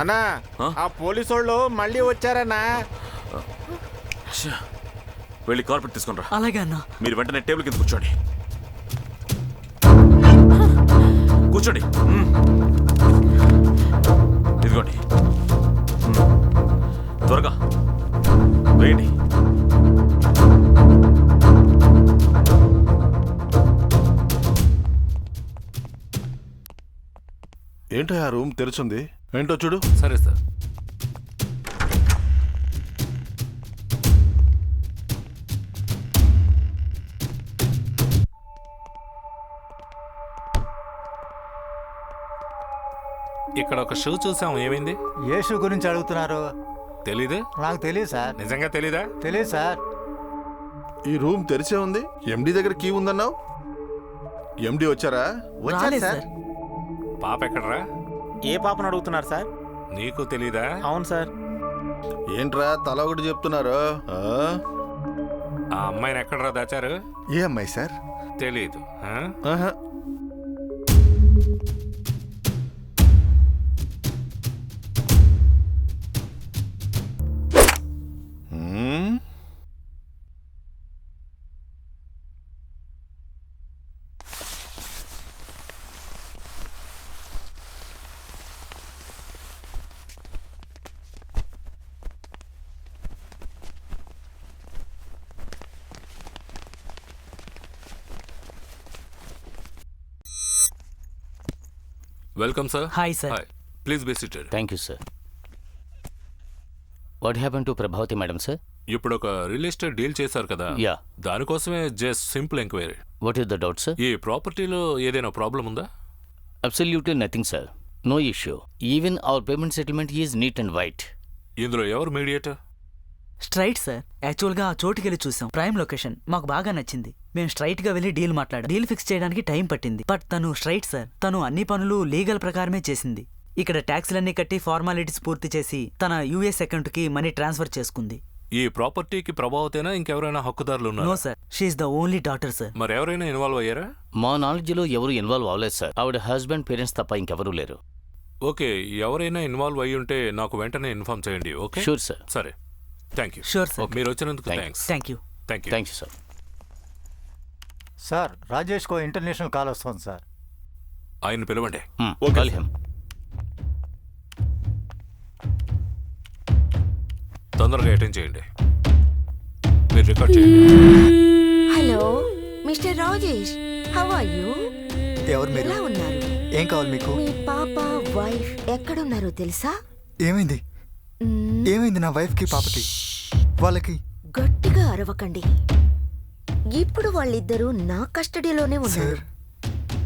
అన్నా ఆ? పోలీసు వాళ్ళు మళ్ళీ వచ్చారన్నా! వెళ్ళి కార్పెట్ తీసుకుని రా అలాగే అన్నా మీరు వెంటనే టేబుల్ కింద కూర్చోండి కూర్చోండి. ఇదిగోండి. త్వరగా వేయండి ఏంటో ఆ రూమ్ తెరుచుంది ఏంటో చూడు. సరే సార్. ఇక్కడ ఒక షూ చూసాం ఏమైంది? ఏ షూ గురించి అడుగుతున్నారు? తెలీదు? నాకు తెలియదు సార్. నిజంగా తెలీదా? తెలియదు సార్. ఈ రూమ్ తెరిచే ఉంది. ఎండి దగ్గర కీ ఉందన్నావు? ఎండి వచ్చారా? రాలేదు సార్. పాప ఎక్కడరా? ఏ పాపను అడుగుతున్నారు సార్ నీకు తెలీదా అవును సార్ ఏంట్రా తల ఒకటి చెప్తున్నారు ఆ? ఆ అమ్మాయిని ఎక్కడరా దాచారు ఏ అమ్మాయి సార్ తెలీదు ఆ? ఆహా. Welcome sir hi sir hi please be seated thank you sir what happen to Prabhavati madam sir ఇప్పుడు ఒక రియల్ ఎస్టేట్ డీల్ చేశారు కదా. యా దానికోసమే just simple enquiry what is the doubt sir ఈ ప్రాపర్టీలో ఏదైనా ప్రాబ్లం ఉందా? Absolutely nothing sir no issue even our payment settlement is neat and white ఇందులో ఎవరు మీడియేటర్ స్ట్రైట్ సార్ యాక్చువల్గా ఆ చోటుకి వెళ్ళి చూసాం. ప్రైమ్ లొకేషన్ మాకు బాగా నచ్చింది. మేము స్ట్రైట్గా వెళ్ళి డీల్ మాట్లాడాం. డీల్ ఫిక్స్ చేయడానికి టైం పట్టింది. బట్ తను స్ట్రైట్ సార్. తను అన్ని పనులు లీగల్ ప్రకారమే చేసింది. ఇక్కడ ట్యాక్స్లన్నీ కట్టి ఫార్మాలిటీస్ పూర్తి చేసి తన యూఎస్ అకౌంట్కి మనీ ట్రాన్స్ఫర్ చేసుకుంది. ఈ ప్రాపర్టీకి ప్రభావతేనా? ఇంకెవరైనా హక్కుదారులు నో ఉన్నారా sir. She the only daughter sir. మరి ఎవరైనా ఇన్వాల్వ్ అయ్యారా? మా నాలెడ్జ్లో ఎవరు ఇన్వాల్వ్ అవ్వలేదు సార్. ఆవిడ హస్బెండ్ పేరెంట్స్ తప్ప ఇంకెవరూ లేరు. ఓకే ఎవరైనా ఇన్వాల్వ్ అయ్యి ఉంటే నాకు వెంటనే ఇన్ఫార్మ్ చేయండి ఓకే? Sure sir. సరే. Thank you sure sir. మీరు వచ్చినందుకు. Thanks thank you thank you thank you sir. Sir రాజేష్కో international call వస్తుంది సార్. ఆయన పిలవండి. తొందరగా అటెండ్ చేయండి. మీరు రికార్డ్ చేయండి. Hello mister Rajesh how are you? ఎవరు మీరు? ఎలా ఉన్నారు? ఏం కావాలి మీకు? మీ పాప వైఫ్ ఎక్కడున్నారో తెలుసా? ఏమైంది? ఏమైంది నా వైఫ్కి పాపకి వాళ్ళకి? గట్టిగా అరవకండి. ఇప్పుడు వాళ్ళిద్దరూ నా కస్టడీలోనే ఉన్నారు. సార్.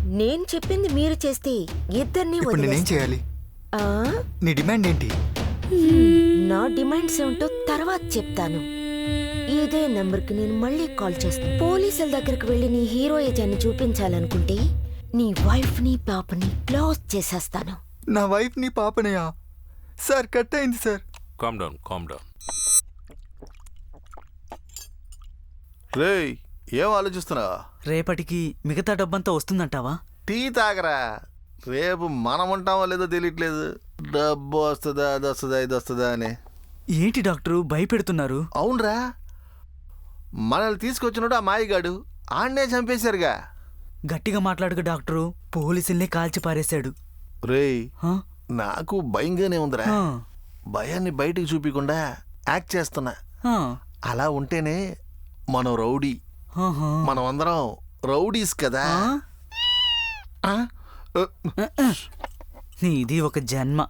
నేను చెప్పింది మీరు చేస్తే ఇద్దరిని ఇప్పుడు నేనేం వదిలేస్తా. చేయాలి? ఆ, నీ డిమాండ్ ఏంటి? నా డిమాండ్స్ ఏమిటో తర్వాత చెప్తాను. ఇదే నంబర్కి నేను మళ్ళీ కాల్ చేస్తాను పోలీసుల దగ్గరకు వెళ్ళి నీ హీరోయిజాన్ని చూపించాలనుకుంటే నీ వైఫ్ని పాపని క్లోజ్ చేసేస్తాను. నా వైఫ్ని పాపనయా? సార్ కట్ అయింది sir. Calm down calm down రేయ్ ఏం ఆలోచిస్తున్నావా? రేపటికి మిగతా డబ్బంతా వస్తుందంటావా? టీ తాగరా. రేపు మనం ఉంటామో లేదో తెలియట్లేదు. డబ్బు వస్తుందా అది వస్తుందా ఇది వస్తుందా అని. ఏంటి డాక్టరు భయపెడుతున్నారు? అవునరా. మనల్ని తీసుకొచ్చినోడు ఆ మాయగాడు. ఆన్నే చంపేశారుగా. గట్టిగా మాట్లాడుక డాక్టరు పోలీసుల్ని కాల్చి పారేశాడు. రేయ్ హా? నాకు భయంగానే ఉందిరా. ఆ, భయాన్ని బయటికి చూపించకుండా యాక్ట్ చేస్తున్నా. ఆ, అలా ఉంటేనే మనం రౌడీ. మనం అందరం రౌడీస్ కదా? నీది ఒక జన్మ.